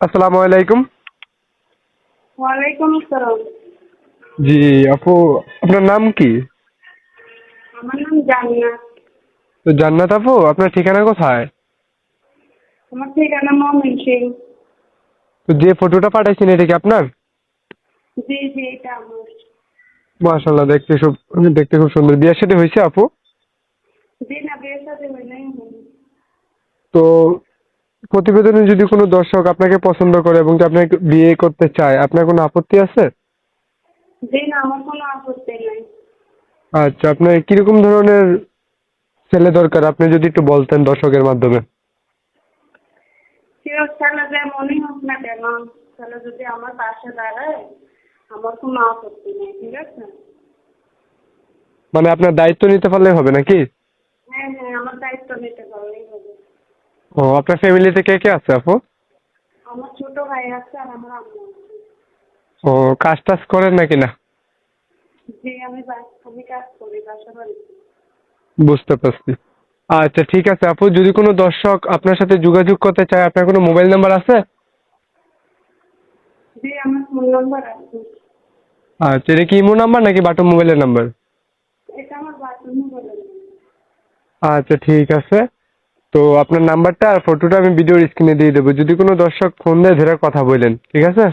আসসালামু আলাইকুম। ওয়ালাইকুম আসসালাম। জি আপু আপনার নাম কি? আমার নাম জান্নাত। তো জান্নাত আপু আপনার ঠিকানা কোথায়? আমার ঠিকানা মমিন সিং। তো যে ফটোটা পাঠাইছেন এটা কি আপনার? জি জি এটা আমার। মাশাল্লাহ দেখতে খুব দেখতে খুব সুন্দর। বিয়ের সাথে হয়েছে আপু? জি না বিয়ের সাথে হয় নাই। তো প্রতিবেদনে যদি কোনো দর্শক আপনাকে পছন্দ করে এবং আপনাকে বিয়ে করতে চায় আপনার কোনো আপত্তি আছে? জি না আমার কোনো আপত্তি নাই। আচ্ছা আপনার কীরকম ধরনের ছেলে দরকার? আপনি যদি একটু বলতেন দর্শকের মাধ্যমে। কেউ ছেলে যেমনই হোক না কেন ছেলে যদি আমার পাশে দাঁড়ায় আমার কোনো আপত্তি নেই ঠিক আছে? মানে আপনার দায়িত্ব নিতে পারলে হবে নাকি? হ্যাঁ হ্যাঁ আমার দায়িত্ব নিতে ও আপনার ফ্যামিলিতে কে কে আছে আপু? আমার ছোট ভাই আছে আর আমার আম্মু। ও কাজ টাজ করেন নাকি না? জি আমি আমি কাজ করি বাসা বাড়িতে বুঝতে পারছি। আচ্ছা ঠিক আছে আপু যদি কোনো দর্শক আপনার সাথে যোগাযোগ করতে চায় আপনার কোনো মোবাইল নাম্বার আছে? জি আমার ফোন নাম্বার আছে। আচ্ছা এটা কি ইমো নাম্বার নাকি বাটন মোবাইলের নাম্বার? এটা আমার আচ্ছা ঠিক আছে। তো আপনার নাম্বারটা আর ফটোটা আমি ভিডিওর স্ক্রিনে দিয়ে দেবো। যদি কোনো দর্শক ফোন দেয়, ধরে কথা বলেন। ঠিক আছে?